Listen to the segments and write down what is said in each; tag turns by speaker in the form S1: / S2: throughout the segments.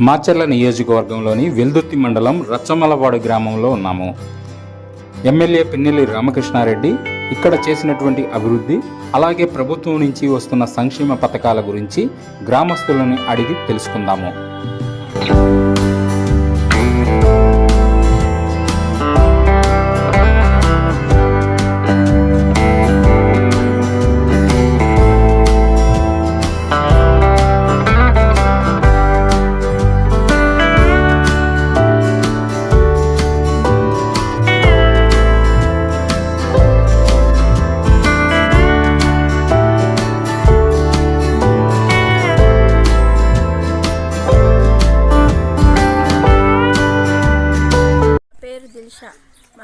S1: మాచెల్ల నియోజకవర్గంలోని వెల్దుర్తి మండలం రచ్చమలవాడు గ్రామంలో ఉన్నాము. ఎమ్మెల్యే పిన్నెల్లి రామకృష్ణారెడ్డి ఇక్కడ చేసినటువంటి అభివృద్ధి అలాగే ప్రభుత్వం నుంచి వస్తున్న సంక్షేమ పథకాల గురించి గ్రామస్తులను అడిగి తెలుసుకుందాము.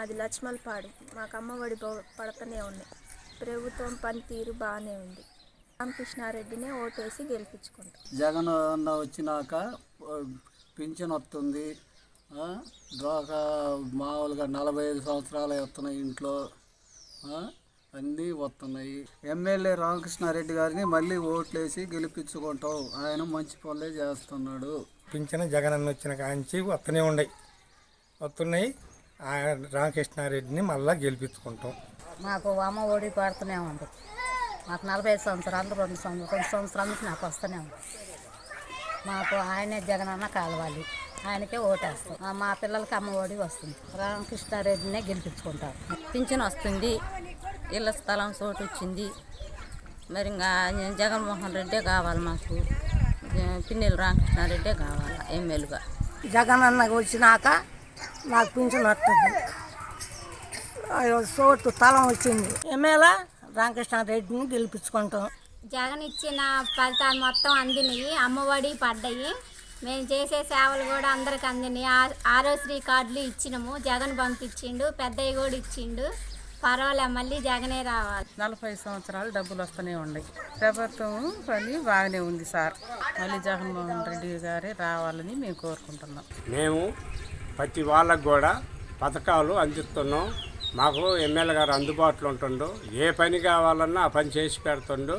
S2: మాది లక్ష్మల్పాడు మాకు అమ్మఒడి ప- పడతనే ఉంది. ప్రభుత్వం పనితీరు బాగానే ఉంది. రామకృష్ణారెడ్డినే ఓటేసి గెలిపించుకుంటాం.
S3: జగన్ అన్న వచ్చినాక పింఛన్ వస్తుంది. మామూలుగా నలభై ఐదు సంవత్సరాలు వస్తున్నాయి ఇంట్లో. ఆ, అన్నీ వస్తున్నాయి. ఎమ్మెల్యే రామకృష్ణారెడ్డి గారిని మళ్ళీ ఓట్లేసి గెలిపించుకుంటాం. ఆయన మంచి పనులే చేస్తున్నాడు.
S4: పింఛను జగన్ అన్న వచ్చిన కాంచి వస్తూనే ఉన్నాయి వస్తున్నాయి రామకృష్ణారెడ్డిని మళ్ళా గెలిపించుకుంటాం.
S5: మాకు అమ్మ ఒడి పడుతూనే ఉంది. మాకు నలభై ఐదు సంవత్సరాలు రెండు సంవత్సరాలు రెండు సంవత్సరాల నుంచి నాకు వస్తూనే ఉంది. మాకు ఆయనే జగనన్న కాలవాలి. ఆయనకే ఓటేస్తాం. మా పిల్లలకి అమ్మ ఒడి వస్తుంది. రామకృష్ణారెడ్డినే గెలిపించుకుంటారు పింఛన్ వస్తుంది. ఇళ్ళ స్థలం చోటు వచ్చింది. మరి ఇంకా జగన్మోహన్ రెడ్డే కావాలి మాకు. పిన్నెల రామకృష్ణారెడ్డే కావాలి ఎమ్మెల్యేగా.
S6: జగన్ అన్న వచ్చినాక నాకు పింఛన్ వస్తుంది. చోటు తలం వచ్చింది. ఎమ్మెల్యే రామకృష్ణారెడ్డిని గెలిపించుకుంటాం.
S7: జగన్ ఇచ్చిన ఫలితాలు మొత్తం అందినాయి. అమ్మఒడి పడ్డాయి. మేము చేసే సేవలు కూడా అందరికి అందినాయి. ఆ- ఆరోశ్రీ కార్డులు ఇచ్చినాము. జగన్ పంపించిండు. పెద్దయ్య కూడా ఇచ్చిండు. పర్వాలే మళ్ళీ జగనే రావాలి.
S8: నలభై సంవత్సరాలు డబ్బులు వస్తూనే ఉన్నాయి. ప్రభుత్వం పని బాగానే ఉంది సార్. మళ్ళీ జగన్మోహన్ రెడ్డి గారే రావాలని మేము కోరుకుంటున్నాం.
S9: మేము ప్రతి వాళ్ళకు కూడా పథకాలు అందిస్తున్నాం. మాకు ఎమ్మెల్యే గారు అందుబాటులో ఉంటుండు. ఏ పని కావాలన్నా ఆ పని చేసి పెడుతుండు.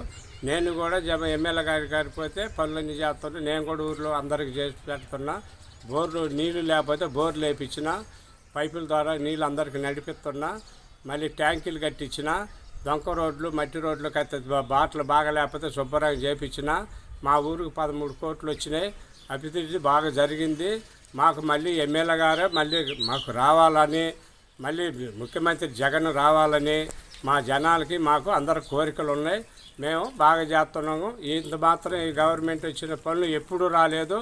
S9: నేను కూడా జమ ఎమ్మెల్యే గారి గారికి పోతే పనులన్నీ చేస్తుండు. నేను కూడా ఊర్లో అందరికి చేసి పెడుతున్నా. బోర్లు నీళ్ళు లేకపోతే బోర్లు వేయించిన పైపుల ద్వారా నీళ్ళు అందరికి నడిపిస్తున్నా మళ్ళీ ట్యాంకులు కట్టించిన దొంక రోడ్లు మట్టి రోడ్లు కట్టి బాటలు బాగా లేకపోతే శుభ్రంగా చేపించిన మా ఊరికి పదమూడు కోట్లు వచ్చినాయి. అభివృద్ధి బాగా జరిగింది. మాకు మళ్ళీ ఎమ్మెల్యే గారే మళ్ళీ మాకు రావాలని మళ్ళీ ముఖ్యమంత్రి జగన్ రావాలని మా జనాలకి మాకు అందరి కోరికలు ఉన్నాయి. మేము బాగా చేస్తున్నాము. ఇంత మాత్రం ఈ గవర్నమెంట్ వచ్చిన పనులు ఎప్పుడూ రాలేదు.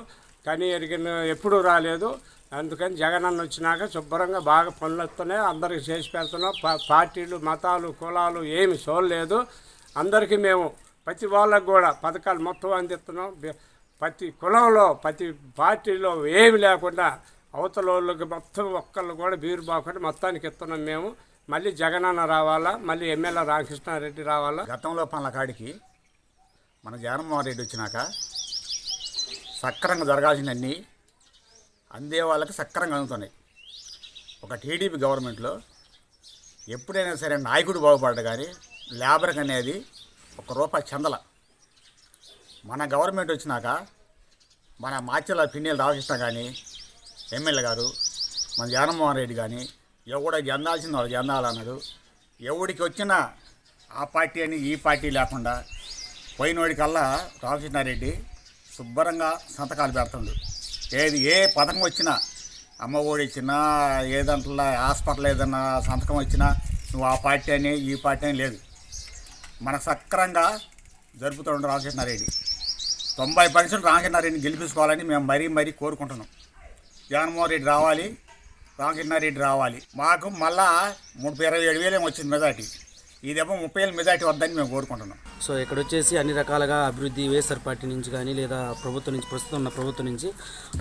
S9: కానీ ఎరిగిన ఎప్పుడూ రాలేదు. అందుకని జగన్ అన్న వచ్చినాక శుభ్రంగా బాగా పనులు వస్తున్నాయి. అందరికి చేసి పెడుతున్నాం. పార్టీలు మతాలు కులాలు ఏమి చూడలేదు. అందరికీ మేము ప్రతి వాళ్ళకు కూడా పథకాలు మొత్తం అందిస్తున్నాం. ప్రతి కులంలో ప్రతి పార్టీలో ఏమి లేకుండా అవతల వాళ్ళకి మొత్తం ఒక్కళ్ళు కూడా బీరు బాకుండా మొత్తానికి ఇస్తున్నాం మేము. మళ్ళీ జగనన్న రావాలా? మళ్ళీ ఎమ్మెల్యే రామకృష్ణారెడ్డి రావాలా?
S10: గతంలో పనుల కాడికి మన జగన్మోహన్ రెడ్డి వచ్చినాక సక్రంగా జరగాల్సినన్నీ అందే వాళ్ళకి సక్రంగా అందుతున్నాయి. ఒక టీడీపీ గవర్నమెంట్లో ఎప్పుడైనా సరే నాయకుడు బాగుపడ్డ కానీ లేబర్కి అనేది ఒక రూపాయి చెందల. మన గవర్నమెంట్ వచ్చినాక మన మాచెల పిన్నెల రామకృష్ణ కానీ ఎమ్మెల్యే గారు మన జగన్మోహన్ రెడ్డి కానీ ఎవడికి చెందాల్సింది వాళ్ళు చెందాలన్నాడు ఎవడికి వచ్చినా ఆ పార్టీ అని ఈ పార్టీ లేకుండా పోయినోడికల్లా రామకృష్ణారెడ్డి శుభ్రంగా సంతకాలు పెడుతుండు. ఏది ఏ పథకం వచ్చినా అమ్మ ఒడి ఇచ్చినా ఏదంటలా హాస్పిటల్ ఏదన్నా సంతకం వచ్చినా నువ్వు ఆ పార్టీ అని ఈ పార్టీ అని లేదు. మన సక్రంగా జరుపుతుండు రామకృష్ణారెడ్డి. తొంభై పర్సెంట్ రామకృష్ణారెడ్డిని గెలిపించుకోవాలని మేము మరీ మరీ కోరుకుంటున్నాం. జగన్మోహన్ రెడ్డి రావాలి రామకృష్ణారెడ్డి రావాలి. మాకు మళ్ళా ముప్పై ఇరవై ఏడు వేలు వచ్చింది మెజార్టీ. ఇదేమో ముప్పై వేలు మెజార్టీ వద్దని మేము కోరుకుంటున్నాం.
S11: సో ఇక్కడ వచ్చేసి అన్ని రకాలుగా అభివృద్ధి వైఎస్ఆర్ పార్టీ నుంచి కానీ లేదా ప్రభుత్వం నుంచి ప్రస్తుతం ఉన్న ప్రభుత్వం నుంచి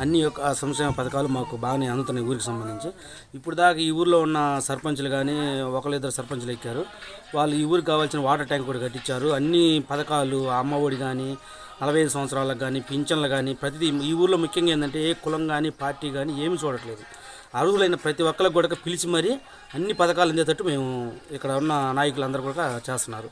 S11: అన్ని యొక్క సంక్షేమ పథకాలు మాకు బాగానే అందుతున్నాయి ఊరికి సంబంధించి. ఇప్పుడు దాకా ఈ ఊర్లో ఉన్న సర్పంచులు కానీ ఒకళ్ళిద్దరు సర్పంచులు ఎక్కారు. వాళ్ళు ఈ ఊరికి కావాల్సిన వాటర్ ట్యాంక్ కూడా కట్టించారు. అన్ని పథకాలు అమ్మ ఒడి కానీ నలభై ఐదు సంవత్సరాలకు కానీ పింఛన్లు కానీ ప్రతిదీ ఈ ఊర్లో ముఖ్యంగా ఏంటంటే ఏ కులం కానీ పార్టీ కానీ ఏమీ చూడట్లేదు. అర్హులైన ప్రతి ఒక్కరికి కూడా పిలిచి మరీ అన్ని పథకాలు అందేటట్టు మేము ఇక్కడ ఉన్న నాయకులందరూ కూడా చేస్తున్నారు.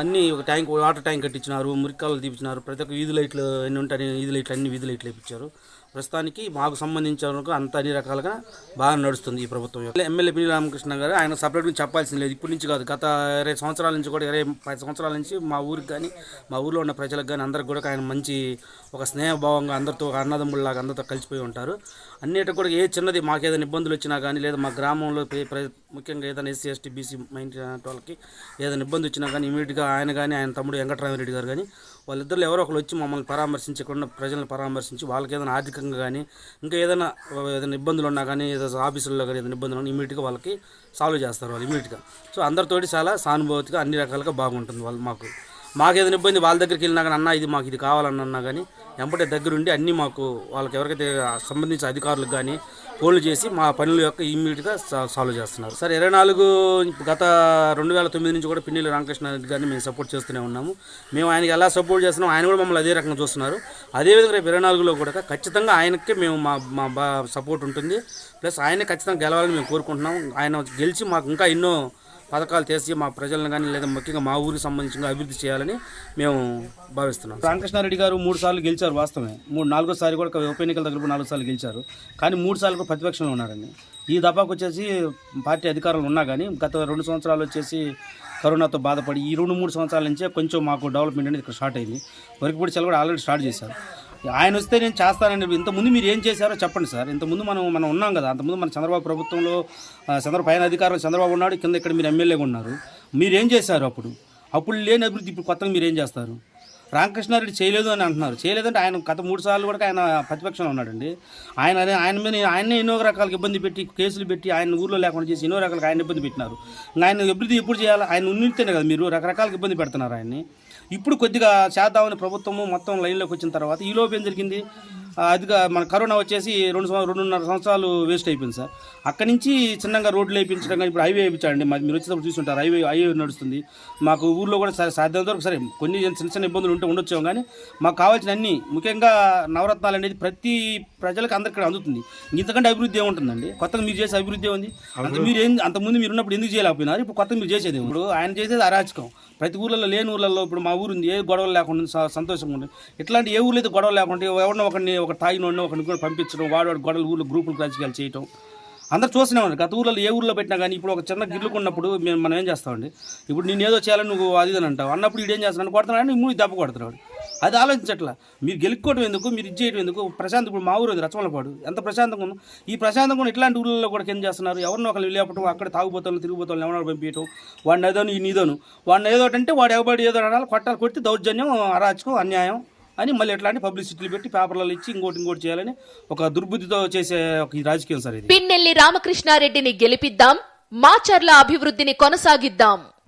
S11: అన్నీ ఒక ట్యాంక్ వాటర్ ట్యాంక్ కట్టించినారు మురికాలు తీపించినారు ప్రతి ఒక్క వీధి లైట్లు ఎన్ని ఉంటాయి వీధి లైట్లు అన్ని వీధి లైట్లు వేయించారు ప్రస్తుతానికి మాకు సంబంధించిన అంత అన్ని రకాలుగా బాగా నడుస్తుంది ఈ ప్రభుత్వం యొక్క. ఎమ్మెల్యే పిల్లి రామకృష్ణ గారు ఆయన సపరేట్గా చెప్పాల్సింది లేదు. ఇప్పటి నుంచి కాదు. గత ఇరవై సంవత్సరాల నుంచి కూడా ఇరవై పది సంవత్సరాల నుంచి మా ఊరికి కానీ మా ఊర్లో ఉన్న ప్రజలకు కానీ అందరికి కూడా ఆయన మంచి ఒక స్నేహభావంగా అందరితో ఒక అన్నదమ్ముళ్ళలాగా అందరితో కలిసిపోయి ఉంటారు. అన్నిటి కూడా ఏ చిన్నది మాకు ఏదైనా ఇబ్బందులు వచ్చినా కానీ లేదా మా గ్రామంలో ముఖ్యంగా ఏదైనా ఎస్సీ ఎస్టీ బీసీ మైండ్ వాళ్ళకి ఏదైనా ఇబ్బంది వచ్చినా కానీ ఇమీడియట్గా ఆయన కానీ ఆయన తమ్ముడు వెంకటరామరెడ్డి గారు కానీ వాళ్ళిద్దరు ఎవరో ఒకరు వచ్చి మమ్మల్ని పరామర్శించి ఇక్కడ ప్రజలను పరామర్శించి వాళ్ళకి ఏదైనా ఆర్థిక ఆర్థికంగా కానీ ఇంకా ఏదైనా ఏదైనా ఇబ్బందులు ఉన్నా కానీ ఏదైనా ఆఫీసుల్లో కానీ ఏదైనా ఇబ్బందులు ఉన్నా ఇమీడియట్గా వాళ్ళకి సాల్వ్ చేస్తారు వాళ్ళు ఇమీడియట్గా సో అందరితోటి చాలా సానుభూతిగా అన్ని రకాలుగా బాగుంటుంది వాళ్ళు మాకు. మాకు ఏదైనా ఇబ్బంది వాళ్ళ దగ్గరికి వెళ్ళినా కానీ అన్న ఇది మాకు ఇది కావాలన్నా కానీ వెంబడే దగ్గరుండి అన్నీ మాకు వాళ్ళకి ఎవరికైతే సంబంధించిన అధికారులకు కానీ ఫోన్లు చేసి మా పనుల యొక్క ఇమ్మీడియట్గా సాల్వ్ చేస్తున్నారు. సార్ ఇరవై నాలుగు గత రెండు వేల తొమ్మిది నుంచి కూడా పిన్నెల్లి రామకృష్ణ రెడ్డి గారిని మేము సపోర్ట్ చేస్తూనే ఉన్నాము. మేము ఆయనకి ఎలా సపోర్ట్ చేస్తున్నాం ఆయన కూడా మమ్మల్ని అదే రకంగా చూస్తున్నారు. అదేవిధంగా రేపు ఇరవై నాలుగులో కూడా ఖచ్చితంగా ఆయనకే మేము మా మా బా సపోర్ట్ ఉంటుంది. ప్లస్ ఆయనే ఖచ్చితంగా గెలవాలని మేము కోరుకుంటున్నాం ఆయన గెలిచి మాకు ఇంకా ఎన్నో పథకాలు చేసి మా ప్రజలను కానీ లేదా ముఖ్యంగా మా ఊరికి సంబంధించిన అభివృద్ధి చేయాలని మేము భావిస్తున్నాం. రామకృష్ణారెడ్డి గారు మూడు సార్లు గెలిచారు వాస్తవమే. మూడు నాలుగోసారి కూడా ఉప ఎన్నికల దగ్గర నాలుగు సార్లు గెలిచారు. కానీ మూడు సార్లు కూడా ప్రతిపక్షంలో ఉన్నారండి. ఈ దఫాకు వచ్చేసి పార్టీ అధికారులు ఉన్నా కానీ గత రెండు సంవత్సరాలు వచ్చేసి కరోనాతో బాధపడి ఈ రెండు మూడు సంవత్సరాల నుంచే కొంచెం మాకు డెవలప్మెంట్ అనేది ఇక్కడ స్టార్ట్ అయింది. వరకుపూడి చల్ కూడా ఆల్రెడీ స్టార్ట్ చేశారు. ఆయన వస్తే నేను చేస్తానండి. ఇంతకుముందు మీరు ఏం చేశారో చెప్పండి సార్. ఇంతకుముందు మనం మనం ఉన్నాం కదా. అంతకుముందు మన చంద్రబాబు ప్రభుత్వంలో చంద్రబాబు పైన అధికారులు చంద్రబాబు ఉన్నాడు. కింద ఇక్కడ మీరు ఎమ్మెల్యేగా ఉన్నారు. మీరు ఏం చేశారు అప్పుడు? అప్పుడు లేని అభివృద్ధి ఇప్పుడు కొత్తగా మీరు ఏం చేస్తారు? రామకృష్ణారెడ్డి చేయలేదు అని అంటున్నారు. చేయలేదంటే ఆయన గత మూడు సార్లు కూడా ఆయన ప్రతిపక్షంలో ఉన్నాడండి. ఆయన అదే- ఆయన మీద ఆయన్ని ఎన్నో రకాల ఇబ్బంది పెట్టి కేసులు పెట్టి ఆయన ఊర్లో లేకుండా చేసి ఎన్నో రకాలుగా ఆయన ఇబ్బంది పెట్టినారు. ఆయన అభివృద్ధి ఎప్పుడు చేయాలి? ఆయన ఉన్నితేనే కదా మీరు రకరకాల ఇబ్బంది పెడుతున్నారు ఆయన్ని. ఇప్పుడు కొద్దిగా చేద్దామని ప్రభుత్వము మొత్తం లైన్లోకి వచ్చిన తర్వాత ఈ లోపు ఏం జరిగింది? అదిగా మన కరోనా వచ్చేసి రెండు రెండున్నర సంవత్సరాలు వేస్ట్ అయిపోయింది సార్. అక్కడి నుంచి చిన్నగా రోడ్లు వేయించడం కానీ ఇప్పుడు హైవే వేయించాలండి. మాది మీరు వచ్చేటప్పుడు చూసుంటారు హైవే హైవే నడుస్తుంది. మాకు ఊర్లో కూడా సరే సాధ్యత వరకు సరే కొన్ని చిన్న చిన్న ఇబ్బందులు ఉంటే ఉండొచ్చు కానీ మాకు కావాల్సిన అన్ని ముఖ్యంగా నవరత్నాలు అనేది ప్రతి ప్రజలకు అందరికీ అందుతుంది. ఇంతకంటే అభివృద్ధి ఏముంటుందండి? కొత్తగా మీరు చేసే అభివృద్ధి ఏముంది? అంత మీరు ఏం అంతకుముందు మీరు ఉన్నప్పుడు ఎందుకు చేయలేకపోయినారు? ఇప్పుడు కొత్తగా మీరు చేసేది? ఇప్పుడు ఆయన చేసేది అరాచకం. ప్రతి ఊర్లలో లేని ఊర్లలో ఇప్పుడు మా ఊరు ఉంది. ఏ గొడవలు లేకుండా ఉంది, సంతోషంగా ఉంది ఇట్లాంటి ఏ ఊర్లో అయితే గొడవలు లేకుండా ఎవరినో ఒకరిని ఒక తాగినోడిని ఒకరిని కూడా పంపించడం వాడు వాడు గొడవలు ఊర్లో గ్రూపులు రాజకీయాలు చేయటం. అందరు చూస్తూనే ఉన్నారు. గత ఊర్లలో ఏ ఊర్లో పెట్టినా కానీ ఇప్పుడు ఒక చిన్న గిల్లుకున్నప్పుడు మేము మనం ఏం చేస్తామండి? ఇప్పుడు నేను ఏదో చేయాలని నువ్వు అది అని అంటావు. అన్నప్పుడు ఇడు ఏం చేస్తున్నాడు? కొడుతున్నాడు. మూడు దెబ్బ కొడుతున్నాడు. అది ఆలోచించట్లా. మీరు గెలుక్కోవడం ఎందుకు? మీరు ఇది చేయడం ఎందుకు? ప్రశాంత్ ఇప్పుడు మా ఊరు ఉంది రచమలపాడు ఎంత ప్రశాంతంగా ఉందో. ఈ ప్రశాంతంగా ఉన్న ఇట్లాంటి ఊళ్ళలో కూడా కింద చేస్తున్నారు? ఎవరినో ఒకరు లేపటం అక్కడ తాగుబోతాను తిరిగిపోతాను ఎవరినో పంపించడం వాడిని ఏదోను ఈ నీదోను. వాడిని ఏదో అంటే వాడు ఎవబడి ఏదో అడాలి కొట్టాలి కొట్టి దౌర్జన్యం అరాచకం అన్యాయం అని మళ్ళీ ఎట్లాంటి పబ్లిసిటీలు పెట్టి పేపర్లలో ఇచ్చి ఇంకోటి ఇంకోటి చేయాలని ఒక దుర్బుద్ధితో చేసే ఒక రాజకీయం సార్ ఇది.
S12: పిన్నెల్లి రామకృష్ణారెడ్డిని గెలిపిద్దాం మాచర్ల అభివృద్ధిని కొనసాగిద్దాం.